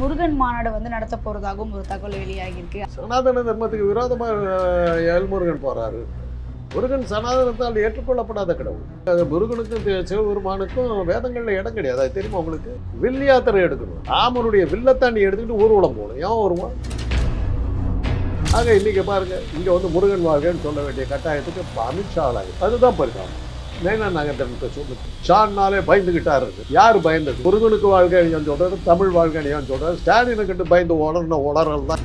முருகன் மாநாடு வந்து நடத்த போறதாகவும் ஒரு தகவல் வெளியாகியிருக்கு. சனாதன தர்மத்துக்கு விரோதமாக ஏழ்முருகன் போறாரு. முருகன் சனாதனத்தால் ஏற்றுக்கொள்ளப்படாத கடவுள். அது முருகனுக்கும் சிவபெருமானுக்கும் வேதங்களில் இடம் கிடையாது. அது தெரியுமா உங்களுக்கு? வில் யாத்திரை எடுக்கணும். ராமனுடைய வில்லத்தான் நீ எடுத்துக்கிட்டு ஊர்வலம் போகணும். ஏன் வருவான் ஆக இன்னைக்கு பாருங்க இங்க வந்து முருகன் வாழ்கன்னு சொல்ல வேண்டிய கட்டாயத்துக்கு அமித்ஷா அதுதான் போயிருக்காங்க மேனா நகர்தன்கிட்ட சொல்லு ஷான்னாலே பயந்துகிட்டாரு யார் பயந்தது? முருகனுக்கு வாழ்க நீ சொல்றாரு தமிழ் வாழ்க நீ சொல்றாரு ஸ்டாலினை பயந்து உடனே ஓடறது தான்.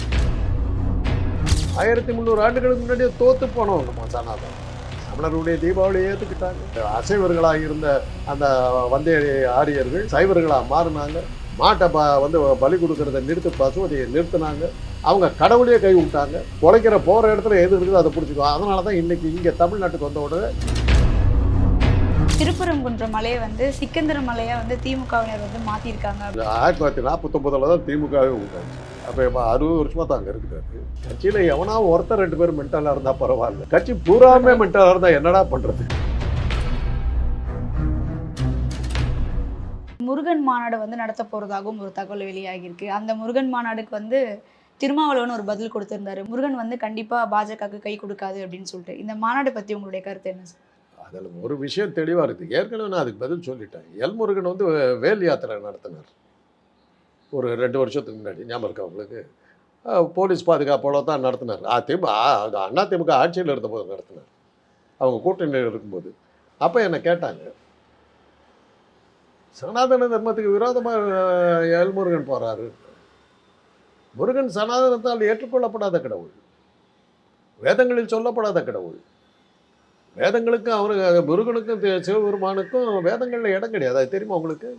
ஆயிரத்தி முந்நூறு ஆண்டுகளுக்கு முன்னாடியே தோத்து போனோம் நம்ம சனாதனம் தமிழருடைய தீபாவளியை ஏற்றுக்கிட்டாங்க அசைவர்களாக இருந்த அந்த வந்தே ஆரியர்கள் சைவர்களாக மாறினாங்க. மாட்டை ப வந்து பலி கொடுக்கறத நிறுத்து பசுவதையை நிறுத்தினாங்க. அவங்க கடவுளையே கை விட்டாங்க உழைக்கிற போகிற இடத்துல எது இருக்குதோ அதை பிடிச்சிக்கோ அதனால தான் இன்னைக்கு இங்கே தமிழ்நாட்டுக்கு வந்த உடனே திருப்பரங்குன்ற மலையை வந்து சிக்கந்தர மலையை வந்து திமுகவினர் வந்து மாத்திருக்காங்க. ஆயிரத்தி தொள்ளாயிரத்தி நாற்பத்தொம்பதில் தான் திமுகவே உண்டாச்சு. அப்போ இப்போ அறுபது வருஷமாக தான் அங்கே இருக்கிறாரு கட்சியில் எவனா ஒருத்தர் ரெண்டு பேர் மென்டலாக இருந்தால் பரவாயில்ல. கட்சி பூராமே மென்டலாக இருந்தால் என்னடா பண்ணுறது முருகன் மாநாடு வந்து நடத்த போறதாகவும் ஒரு தகவல் வெளியாகியிருக்கு. அந்த முருகன் மாநாடுக்கு வந்து திருமாவளவன் ஒரு பதில் கொடுத்திருந்தாரு. முருகன் வந்து கண்டிப்பா பாஜகவுக்கு கை கொடுக்காது அப்படின்னு சொல்லிட்டு. இந்த மாநாடு பத்தி உங்களுடைய கருத்து என்ன சார் அதில் ஒரு விஷயம் தெளிவாக இருக்குது. ஏற்கனவே நான் அதுக்கு பதில் சொல்லிட்டேன். எல்முருகன் வந்து வேல் யாத்திரை நடத்தினார். ஒரு ரெண்டு வருஷத்துக்கு முன்னாடி ஞாபகம் இருக்கா உங்களுக்கு? போலீஸ் பாதுகாப்போட தான் நடத்தினார். அதிமுக அண்ணா அதிமுக ஆட்சியில் இருந்தபோது நடத்தினார். அவங்க கூட்டணியில் இருக்கும்போது. அப்போ என்னை கேட்டாங்க சனாதன தர்மத்துக்கு விரோதமாக எல்முருகன் போகிறாரு முருகன் சனாதனத்தால் ஏற்றுக்கொள்ளப்படாத கடவுள். வேதங்களில் சொல்லப்படாத கடவுள். வேதங்களுக்கும் அவருக்கு முருகனுக்கும் சிவபெருமானுக்கும் வேதங்களில் இடம் கிடையாது. அது தெரியுமா உங்களுக்கு?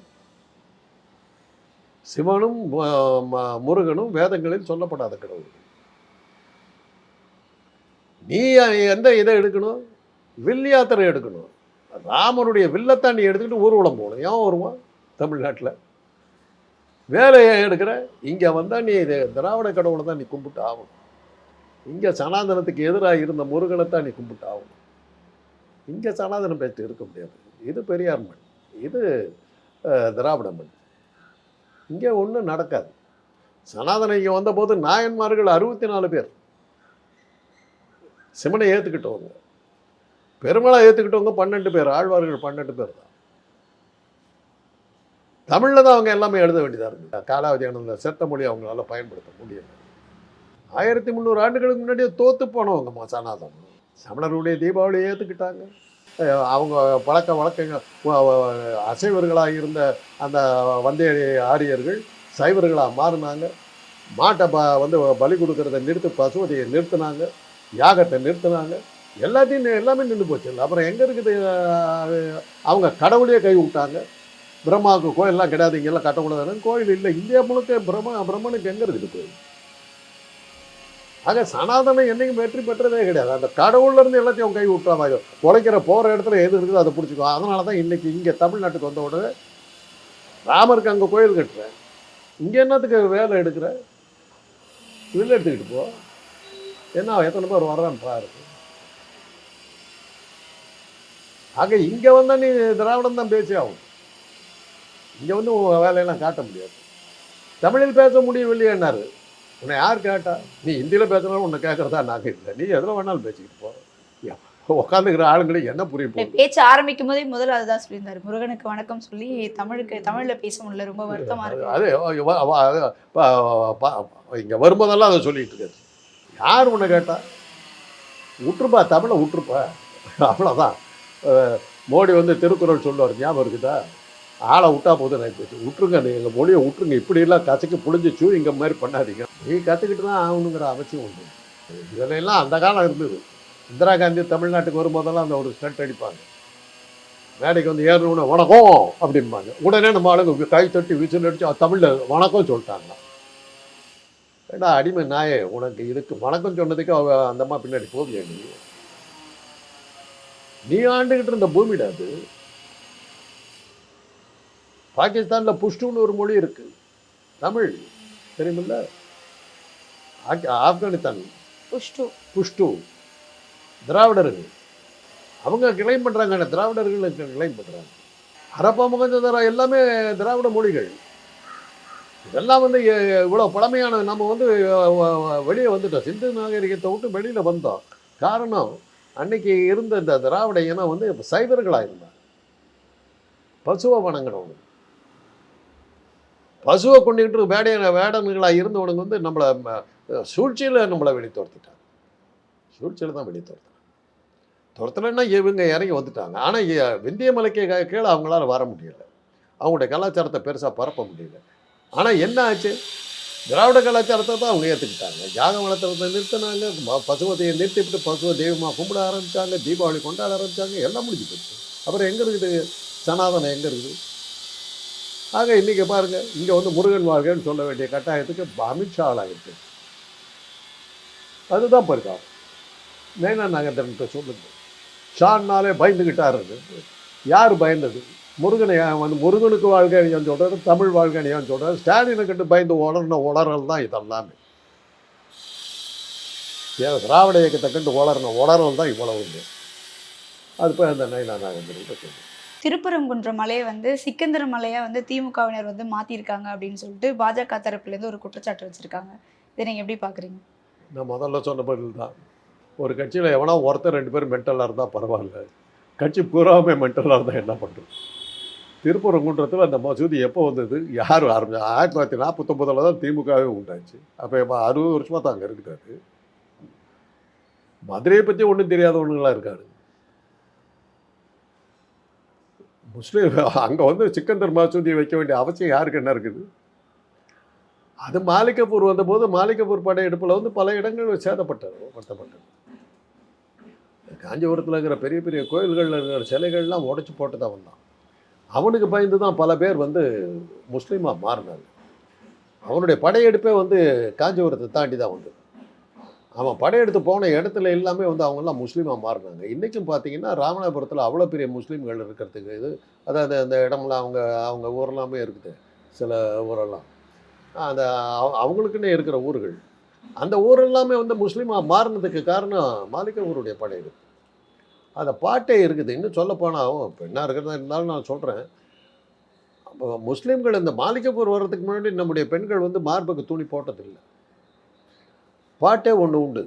சிவனும் முருகனும் வேதங்களில் சொல்லப்படாத கடவுள் நீ எந்த இதை எடுக்கணும்? வில் யாத்திரை எடுக்கணும். ராமனுடைய வில்லத்தான் நீ எடுத்துக்கிட்டு ஊர்வலம் போகணும். ஏன் வருவான் தமிழ்நாட்டில்? வேலையை எடுக்கிற இங்கே வந்தால் நீ இது திராவிட கடவுளை தான் நீ கும்பிட்டு ஆகணும். இங்கே சனாதனத்துக்கு எதிராக இருந்த முருகனை தான் நீ கும்பிட்டு ஆகணும். இங்கே சனாதனம் பேச்சு இருக்க முடியாது. இது பெரியார் மண். இது திராவிட மண். இங்கே ஒன்றும் நடக்காது. சனாதனம் இங்கே வந்தபோது நாயன்மார்கள் அறுபத்தி நாலு பேர். சிவனை ஏற்றுக்கிட்டவங்க பெருமளை ஏற்றுக்கிட்டவங்க பன்னெண்டு பேர் ஆழ்வார்கள் பன்னெண்டு பேர் தான். தமிழில் தான் அவங்க எல்லாமே எழுத வேண்டியதாக இருக்குது காலாவதியான அந்த செத்த மொழி அவங்களால பயன்படுத்த முடியல. ஆயிரத்தி முந்நூறு ஆண்டுகளுக்கு முன்னாடியே தோத்து போனவங்கம்மா சனாதனம். சமணருடைய தீபாவளியை ஏற்றுக்கிட்டாங்க அவங்க பழக்க வழக்கங்கள் அசைவர்களாக இருந்த அந்த வந்தே ஆரியர்கள் சைவர்களாக மாறினாங்க. மாட்டை ப வந்து பலி கொடுக்கறத நிறுத்து பசுவதையை நிறுத்தினாங்க. யாகத்தை நிறுத்தினாங்க. எல்லாத்தையும் எல்லாமே நின்று போச்சு. அப்புறம் எங்கே இருக்குது அவங்க கடவுளையே கை விட்டாங்க. பிரம்மாவுக்கு கோயிலெலாம் கிடையாது இங்கெல்லாம் கட்டக்கூடாதுன்னு கோயில் இல்லை. இந்தியா முழுக்க பிரம்ம பிரம்மனுக்கு எங்கே இருக்குது கோயில்? ஆக சனாதனம் என்னைக்கும் வெற்றி பெற்றதே கிடையாது. அந்த கடவுள்லேருந்து எல்லாத்தையும் அவங்க கை விட்டுறாங்க உழைக்கிற போகிற இடத்துல எது இருக்குதோ அதை பிடிச்சிக்கோ. அதனால தான் இன்னைக்கு இங்கே தமிழ்நாட்டுக்கு வந்த உடனே ராமருக்கு அங்கே கோயில் கட்டுறேன் இங்கே என்னத்துக்கு வேலை எடுக்கிற? வில் எடுத்துக்கிட்டு போ. என்ன எத்தனை பேர் வர்றான்னு பாரு. ஆக இங்கே வந்தால் நீ திராவிடம் தான் பேச்சே ஆகும். இங்கே வந்து உன் வேலையெல்லாம் காட்ட முடியாது. தமிழில் பேச முடியவில்லையேன்னாரு உன்னை யார் கேட்டா? நீ ஹிந்தியில் பேசினாலும் உன்னை கேட்குறதா நாங்கள் இல்லை. நீ எதில் வேணாலும் பேசிக்கிட்டு போ. உட்காந்துக்கிற ஆளுங்களுக்கு என்ன புரிய போகுது? பேச்சு ஆரம்பிக்கும் போதே முதல்ல அதுதான் சொல்லியிருந்தாரு. முருகனுக்கு வணக்கம் சொல்லி தமிழுக்கு தமிழ்ல பேச முடியல. ரொம்ப வருத்தமா இருக்கு. அது இங்க வரும்போதெல்லாம் அதை சொல்லிட்டு இருக்காரு. யார் உன்னை கேட்டா? விட்டுருப்பா தமிழை விட்டுருப்பா அவ்வளோதான் மோடி வந்து திருக்குறள் சொல்லுவார். ஞாபகம் இருக்குதா? ஆளை விட்டா போதும் நான் போச்சு விட்டுருங்க நீ எங்கள் மொழியை விட்டுருங்க. இப்படியெல்லாம் கசக்கி புழிஞ்சிச்சு இங்கே மாதிரி பண்ணாதீங்க. நீ கற்றுக்கிட்டு தான் ஆகணுங்கிற அவசியம் உண்டு. இதெல்லாம் அந்த காலம் இருந்தது. இந்திரா காந்தி தமிழ்நாட்டுக்கு வரும்போதெல்லாம் அந்த ஒரு ஸ்டண்ட் அடிப்பாங்க. மேடைக்கு வந்து ஏறணும்னா வணக்கம் அப்படிம்பாங்க. உடனே நம்ம ஆளுங்க கை தட்டி விசில் அடிச்சு தமிழில் வணக்கம் சொல்லிட்டாங்க. ஏடா அடிமை நாயே உனக்கு இதுக்கு வணக்கம் சொன்னதுக்கு அவ அந்தம்மா பின்னாடி போவியா நீ? நீ ஆண்டுகிட்டு இருந்த பூமிடா அது பாகிஸ்தானில் புஷ்டுன்னு ஒரு மொழி இருக்கு. தமிழ். தெரியுமில்ல? ஆப்கானிஸ்தான். புஷ்டு. புஷ்டு. திராவிடர்கள். அவங்க கிளைம் பண்ணுறாங்க திராவிடர்கள் கிளைம் பண்ணுறாங்க ஹரப்பா முகஞ்சதாரா எல்லாமே திராவிட மொழிகள். இதெல்லாம் வந்து இவ்வளோ பழமையான நம்ம வந்து வெளியே வந்துட்டோம். சிந்து நாகரிகத்தை விட்டு வெளியில் வந்தோம். காரணம் அன்னைக்கு இருந்த இந்த திராவிட இனம் வந்து சைவர்களாக இருந்தாங்க. பசுவை வணங்குறவங்க பசுவை கொண்டுகிட்டு வேடைய வேடன்களாக இருந்தவனுங்க வந்து நம்மளை சூழ்ச்சியில் நம்மளை வெளி துரத்திட்டாங்க சூழ்ச்சியில் தான் வெளியே துரத்துறாங்க துரத்தலைன்னா இவங்க இறங்கி வந்துட்டாங்க. ஆனால் விந்திய மலைக்கு கீழே அவங்களால வர முடியல. அவங்களுடைய கலாச்சாரத்தை பெருசாக பரப்ப முடியல. ஆனால் என்ன ஆச்சு? திராவிட கலாச்சாரத்தை தான் அவங்க ஏற்றுக்கிட்டாங்க ஜாக வளர்த்துறதை நிறுத்தினாங்க. ம- பசுவதையை நிறுத்திவிட்டு பசுவை தெய்வமாக கும்பிட ஆரம்பித்தாங்க தீபாவளி கொண்டாட ஆரம்பித்தாங்க எல்லாம் முடிஞ்சு போச்சு. அப்புறம் எங்கே இருக்குது? சனாதனம் எங்கே இருக்குது? ஆக இன்றைக்கி பாருங்கள் இங்கே வந்து முருகன் வாழ்கன்னு சொல்ல வேண்டிய கட்டாயத்துக்கு அமித்ஷா ஆளாகிருக்கு அதுதான் பரிதாபம் மேனா நாகேந்திரன்ட்ட சொல்லுங்கள் ஷான்னாலே பயந்துக்கிட்டாரு யார் பயந்தது? முருகனை வந்து முருகனுக்கு வாழ்க்கையான்னு சொல்கிறாரு தமிழ் வாழ்க்கையான்னு சொல்கிறாரு ஸ்டாலினை கண்டு பயந்து உளர்ன உளறல் தான் இதெல்லாமே. ஏன் திராவிட இயக்கத்தை கண்டு உளர்ன உளறல் தான் இவ்வளவு. உண்டு அது போய் அந்த நைனா நாகேந்திரன் சொல்லுங்கள் திருப்பரங்குன்ற மலையை வந்து சிக்கந்தர மலையை வந்து திமுகவினர் வந்து மாற்றிருக்காங்க அப்படின்னு சொல்லிட்டு பாஜக தரப்புலேருந்து ஒரு குற்றச்சாட்டு வச்சுருக்காங்க. இதை நீங்கள் எப்படி பார்க்குறீங்க நான் முதல்ல சொன்ன பதில் தான். ஒரு கட்சியில் எவனா ஒருத்தர் ரெண்டு பேரும் மென்டலாக இருந்தால் பரவாயில்ல. கட்சி பூராமே மென்டலாக இருந்தால் என்ன பண்ணுறது திருப்பரங்குன்றத்தில் அந்த மசூதி எப்போ வந்தது? யார் ஆரம்பிச்சா ஆயிரத்தி தொள்ளாயிரத்தி நாற்பத்தொம்பதில் தான் திமுகவே உண்டாச்சு. அப்போ இப்போ அறுபது வருஷமாக தான் அங்கே இருக்கிறாரு. மதுரையை பற்றி ஒன்றும் தெரியாதவனுங்களாம் இருக்காரு. முஸ்லீம் அங்கே வந்து சிக்கந்தர் மசூதி வைக்க வேண்டிய அவசியம் யாருக்கு என்ன இருக்குது? அது மாலிகப்பூர் வந்தபோது மாலிகப்பூர் படையெடுப்பில் வந்து பல இடங்கள் சேதப்பட்டது படுத்தப்பட்டது காஞ்சிபுரத்தில் இருக்கிற பெரிய பெரிய கோயில்களில் இருக்கிற சிலைகள்லாம் உடச்சி போட்டு தான். வந்தான் அவனுக்கு பயந்து தான் பல பேர் வந்து முஸ்லீமாக மாறினாங்க. அவனுடைய படையெடுப்பே வந்து காஞ்சிபுரத்தை தாண்டி தான் வந்தது. அவன் படையெடுத்து போன இடத்துல எல்லாமே வந்து அவங்கெல்லாம் முஸ்லீமாக மாறினாங்க. இன்றைக்கும் பார்த்தீங்கன்னா ராமநாதபுரத்தில் அவ்வளோ பெரிய முஸ்லீம்கள் இருக்கிறதுக்கு இது அதாவது அந்த இடம்லாம் அவங்க அவங்க ஊரெல்லாமே இருக்குது சில ஊரெல்லாம். அந்த அவ- அவங்களுக்குன்னே இருக்கிற ஊர்கள். அந்த ஊரெல்லாமே வந்து முஸ்லீமாக மாறினதுக்கு காரணம் மாலிக ஊருடைய படையெடுப்பு அந்த பாட்டே இருக்குது. இன்னும் சொல்லப்போனால் பெண்ணாக இருக்கிறதா இருந்தாலும் நான் சொல்கிறேன் அப்போ முஸ்லீம்கள் இந்த மாலிகப்பூர் வர்றதுக்கு முன்னாடி நம்முடைய பெண்கள் வந்து மார்புக்கு துணி போட்டதில்லை. பாட்டே ஒன்று உண்டு.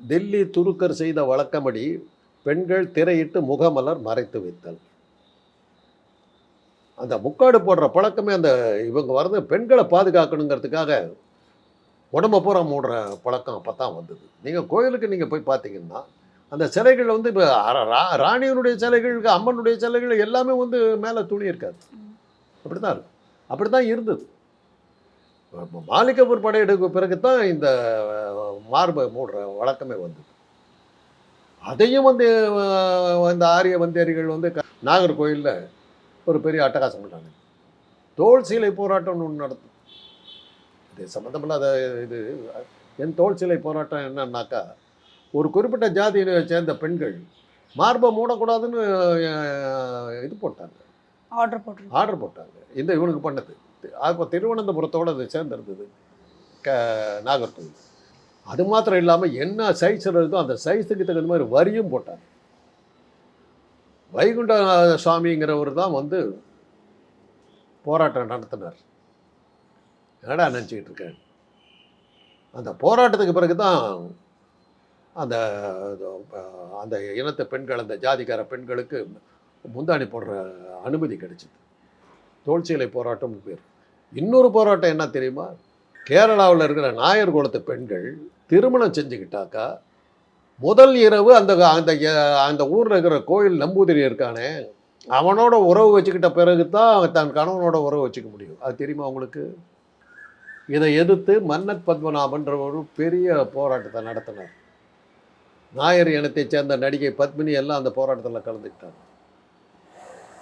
டெல்லி துருக்கர் செய்த வழக்கமடி பெண்கள் திரையிட்டு முகமலர் மறைத்து வைத்தல். அந்த முக்காடு போடுற பழக்கமே அந்த இவங்க வரது பெண்களை பாதுகாக்கணுங்கிறதுக்காக உடம்ப பூரா மூடுற பழக்கம் அப்போ தான் வந்தது. நீங்கள் கோயிலுக்கு நீங்கள் போய் பார்த்தீங்கன்னா அந்த சிலைகள் வந்து இப்போ ராணியனுடைய சிலைகளுக்கு அம்மனுடைய சிலைகள் எல்லாமே வந்து மேலே துணி இருக்காது. அப்படி தான் இருக்கும் அப்படி தான் இருந்தது. மாலிகப்பூர் படையெடுப்பு பிறகு தான் இந்த மார்பை மூடுற வழக்கமே வந்தது. அதையும் வந்து இந்த ஆரிய வந்தேரிகள் வந்து நாகர்கோயிலில் ஒரு பெரிய அட்டகாசம் பண்ணாங்க தோல் சீலை போராட்டம்னு ஒன்று நடத்தும் இது சம்மந்தமில்லாத இது என் தோல் சீலை போராட்டம் என்னன்னாக்கா ஒரு குறிப்பிட்ட ஜாதியை சேர்ந்த பெண்கள் மார்பை மூடக்கூடாதுன்னு இது போட்டாங்க. ஆர்டர் போட்டிருக்கோம் ஆர்டர் போட்டாங்க. இந்த இவனுக்கு பண்ணது. அப்போ திருவனந்தபுரத்தோட அது சேர்ந்துருந்தது. க நாகர்கோவில். அது மாத்திரம் இல்லாமல் என்ன சைஸ் இருந்ததோ அந்த சைஸுக்கு தகுந்த மாதிரி வரியும் போட்டார். வைகுண்ட சுவாமிங்கிறவர் தான் வந்து போராட்டம் நடத்தினார். என்னடா நினச்சிக்கிட்டு இருக்கேன் அந்த போராட்டத்துக்கு பிறகு தான் அந்த அந்த இனத்து பெண்கள் அந்த ஜாதிக்கார பெண்களுக்கு முந்தாணி போடுற அனுமதி கிடைச்சிது. தோல்சீலை போராட்டம்னு பேர். இன்னொரு போராட்டம் என்ன தெரியுமா? கேரளாவில் இருக்கிற நாயர் குலத்து பெண்கள் திருமணம் செஞ்சுக்கிட்டாக்கா முதல் இரவு அந்த அந்த அந்த ஊரில் இருக்கிற கோயில் நம்பூதிரி இருக்கானே அவனோட உறவு வச்சுக்கிட்ட பிறகு தான் தன் கணவனோட உறவு வச்சுக்க முடியும். அது தெரியுமா உங்களுக்கு? இதை எதிர்த்து மன்னத் பத்மநாபன்ற ஒரு பெரிய போராட்டத்தை நடத்தினார். நாயர் இனத்தைச் சேர்ந்த நடிகை பத்மினி எல்லாம் அந்த போராட்டத்தில் கலந்துக்கிட்டாங்க.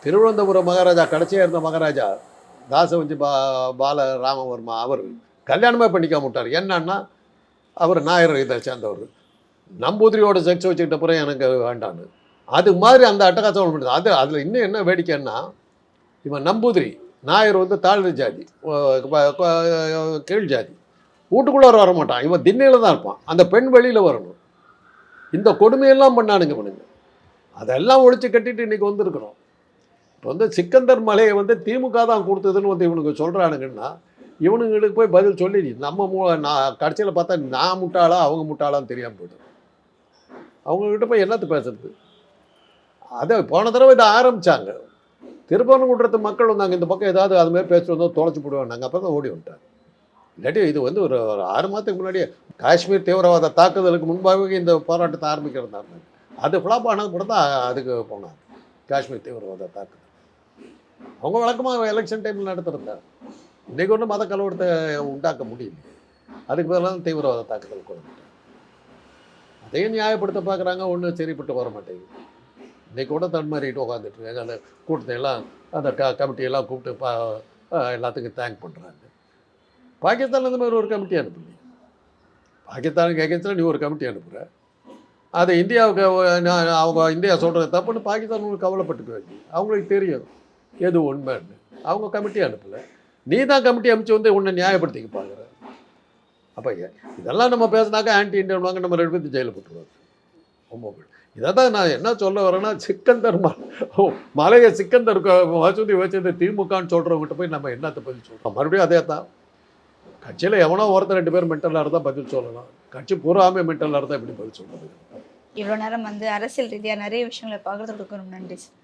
திருவனந்தபுரம் மகாராஜா கடைசியாக இருந்த மகாராஜா தாசவஞ்சி பா பால ராமவர்மா அவர். கல்யாணமே பண்ணிக்காம விட்டார் என்னன்னா அவர் நாயர் இதை சேர்ந்தவர். நம்பூதிரியோட செக்ஸ் வச்சுக்கிட்ட பிறகு எனக்கு வேண்டான்னு. அது மாதிரி அந்த அட்டகாசம் பண்ணுது அது அதில் இன்னும் என்ன வேடிக்கைன்னா இவன் நம்பூதிரி. நாயர் வந்து தாழ்வு ஜாதி. கீழ் ஜாதி. வீட்டுக்குள்ளார வர மாட்டான். இவன் திண்ணையில் தான் இருப்பான். அந்த பெண் வெளியில் வரணும். இந்த கொடுமையெல்லாம் பண்ணானுங்க பண்ணுங்க அதெல்லாம் ஒழிச்சு கட்டிட்டு இன்றைக்கி வந்திருக்கிறோம். வந்து சிக்கந்தர் மலையை வந்து திமுக தான் கொடுத்ததுன்னு வந்து இவனுக்கு சொல்கிறானுங்கன்னா இவனுங்களுக்கு போய் பதில் சொல்லி நம்ம மூ நான் கடைசியில் பார்த்தா நான் முட்டாளா அவங்க முட்டாளான்னு தெரியாமல் போய்டும் அவங்கக்கிட்ட போய் என்னத்து பேசுறது? அதை போன தடவை இதை ஆரம்பித்தாங்க திருப்பரங்குன்றத்து மக்கள் வந்தாங்க இந்த பக்கம் ஏதாவது அது மாதிரி பேசிட்டு வந்தோம் தொலைச்சி போடுவாங்க நாங்கள் அப்போ தான் ஓடி வந்துட்டாங்க. இல்லாட்டி இது வந்து ஒரு ஒரு ஆறு மாதத்துக்கு முன்னாடியே காஷ்மீர் தீவிரவாத தாக்குதலுக்கு முன்பாகவே இந்த போராட்டத்தை ஆரம்பிக்கிறதாங்க அது ஃப்ளாப் ஆனது கூட தான் அதுக்கு போனாங்க காஷ்மீர் தீவிரவாத தாக்குதல். அவங்க வழக்கமாக எலெக்ஷன் டைமில் நடத்துகிறதாங்க இன்றைக்கு ஒன்றும் மத கலவரத்தை உண்டாக்க முடியல. அதுக்கு பதிலாக தீவிரவாத தாக்குதல் கொடுத்துட்டாங்க அதையும் நியாயப்படுத்த பார்க்குறாங்க ஒன்றும் சரிப்பட்டு வர மாட்டேங்குது. இன்றைக்கி கூட தன்மாறிட்டு உட்காந்துட்டு இருக்காங்க. அந்த கூட்டத்தை எல்லாம் அந்த க கமிட்டியெல்லாம் கூப்பிட்டு பா எல்லாத்துக்கும் தேங்க் பண்ணுறாங்க பாகிஸ்தான் இந்த மாதிரி ஒரு கமிட்டி அனுப்புங்க. பாகிஸ்தானுக்கு எகேன்ஸ்டாக நீ ஒரு கமிட்டி அனுப்புகிற அது இந்தியாவுக்கு நான் அவங்க இந்தியா சொல்கிறது தப்புன்னு பாகிஸ்தான் உங்களுக்கு கவலைப்பட்டுக்குவாங்க. அவங்களுக்கு தெரியும். எது உண்மைன்னு. அவங்க கமிட்டி அனுப்பலை. நீ தான் கமிட்டி அனுப்பிச்சு வந்து உன்னை நியாயப்படுத்திக்க பார்க்குற அப்போ இதெல்லாம் நம்ம பேசினாக்கா ஆன்டி இண்டியன் வாங்க நம்ம ரெண்டு பேர்த்து ஜெயிலில் போட்டுருவாங்க. ரொம்ப இதை தான் நான் என்ன சொல்ல வரேன்னா சிக்கந்தர் ம ஓ, மலையை சிக்கந்தர் வசதி வச்சது திமுகன்னு சொல்கிறவங்ககிட்ட போய் நம்ம என்னத்தை பதில் சொல்கிறோம் மறுபடியும் அதே தான் கட்சியில் எவனோ ஒருத்தர் ரெண்டு பேர் மென்டலாக இருந்தால் பதில் சொல்லலாம். கட்சி பூராமே மென்டலாக இருந்தால் எப்படி பதில் சொல்கிறது இவ்வளோ நேரம் வந்து அரசியல் ரீதியாக நிறைய விஷயங்களை பகிர்ந்து கொடுக்கணும் நன்றி சார்.